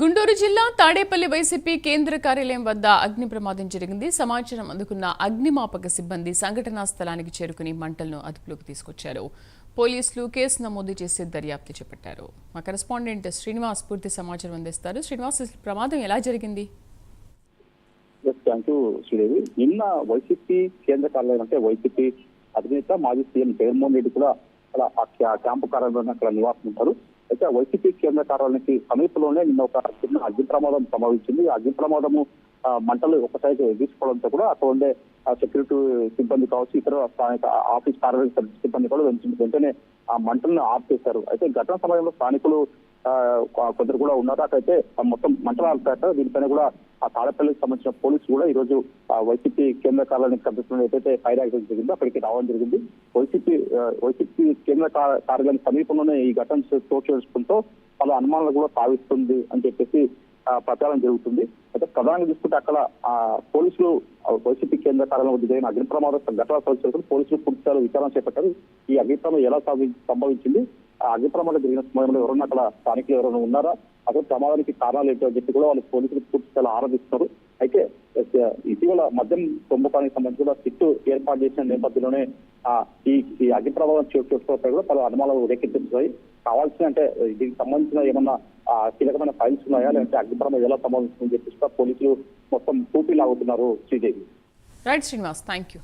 గుంటూరు జిల్లా తాడేపల్లి వైసీపీ కేంద్ర కార్యాలయం వద్ద అగ్ని ప్రమాదం జరిగింది. సమాచారం అందుకున్న అగ్నిమాపక సిబ్బంది సంఘటనా స్థలానికి చేరుకుని మంటలను అదుపులోకి తీసుకొచ్చారు. పోలీసులు కేసు నమోదు చేసి దర్యాప్తు చేపట్టారు. మా కరెస్పాండెంట్ శ్రీనివాస్ పూర్తి సమాచారం అందిస్తారు. శ్రీనివాస్ ప్రమాదం ఎలా జరిగింది? శ్రీదేవి. నిన్న వైసీపీ కేంద్ర కార్యాలయం అంటే వైసీపీ అధినేత మాజీ సీఎం జగన్మోహన్ రెడ్డి కూడా అక్కడ క్యాంపు కార్యాలయంలో అక్కడ నివాసం ఉంటారు. అయితే ఆ వైసీపీ కేంద్ర కార్యాలయానికి సమీపంలోనే నిన్న ఒక చిన్న అగ్ని ప్రమాదం సంభవించింది అగ్ని ప్రమాదము మంటలు ఒకసారి తీసుకోవడంతో కూడా అక్కడ ఉండే సెక్యూరిటీ సిబ్బంది కావచ్చు ఇతర స్థానిక ఆఫీస్ కార్యాలయ సిబ్బంది కూడా వెంటనే ఆ మంటలను ఆపేశారు చేశారు అయితే ఘటన సమయంలో స్థానికులు కొందరు కూడా ఉన్నారు. అక్కడైతే మొత్తం మంటలు ఆడుతారట దీనిపైన కూడా ఆ తాడపల్లికి సంబంధించిన పోలీసులు కూడా ఈ రోజు ఆ వైసీపీ కేంద్ర కార్యాలయానికి కనిపిస్తున్న ఏదైతే ఫైర్ యాక్సిడెంట్ జరిగిందో అక్కడికి రావడం జరిగింది. వైసీపీ వైసీపీ కేంద్ర కార్యాలయం సమీపంలోనే ఈ ఘటన చోటు చేసుకుంటూ పలు అనుమానాలు కూడా సాగిస్తుంది అని చెప్పేసి ప్రచారం జరుగుతుంది. అయితే ప్రధానంగా చూసుకుంటే అక్కడ ఆ పోలీసులు వైసీపీ కేంద్ర కార్యాలయం వద్ద జరిగిన అగ్ని ప్రమాద ఘటన చోటు పోలీసులు పూర్తిస్థాయిలో విచారణ చేపట్టారు. ఈ అగ్ని ప్రమాదం ఎలా సంభవించింది? ఆ అగ్ని ప్రమాదం జరిగిన సమయంలో ఎవరన్నా అక్కడ స్థానికులు ఎవరైనా ఉన్నారా? అసలు ప్రమాదానికి కారణాలు ఏంటో చెప్పి కూడా వాళ్ళు పోలీసులు పూర్తి స్థాయిలో ఆరాధిస్తున్నారు అయితే ఇటీవల మద్యం కుంభకానికి సంబంధించి కూడా సిట్టు ఏర్పాటు చేసిన నేపథ్యంలోనే ఈ ఈ అగ్ని ప్రమాదం చోటు చేసుకోవడంపై కూడా పలు అనుమానాలు రేకెత్తించాయి. కావాల్సిన అంటే దీనికి సంబంధించిన ఏమన్నా కీలకమైన ఫైల్స్ ఉన్నాయా? లేదంటే అగ్ని ప్రమాదం ఎలా సంబంధించిందని చెప్పేసి పోలీసులు మొత్తం పూర్తి లాగుతున్నారు Sridevi. Right Srinivas thank you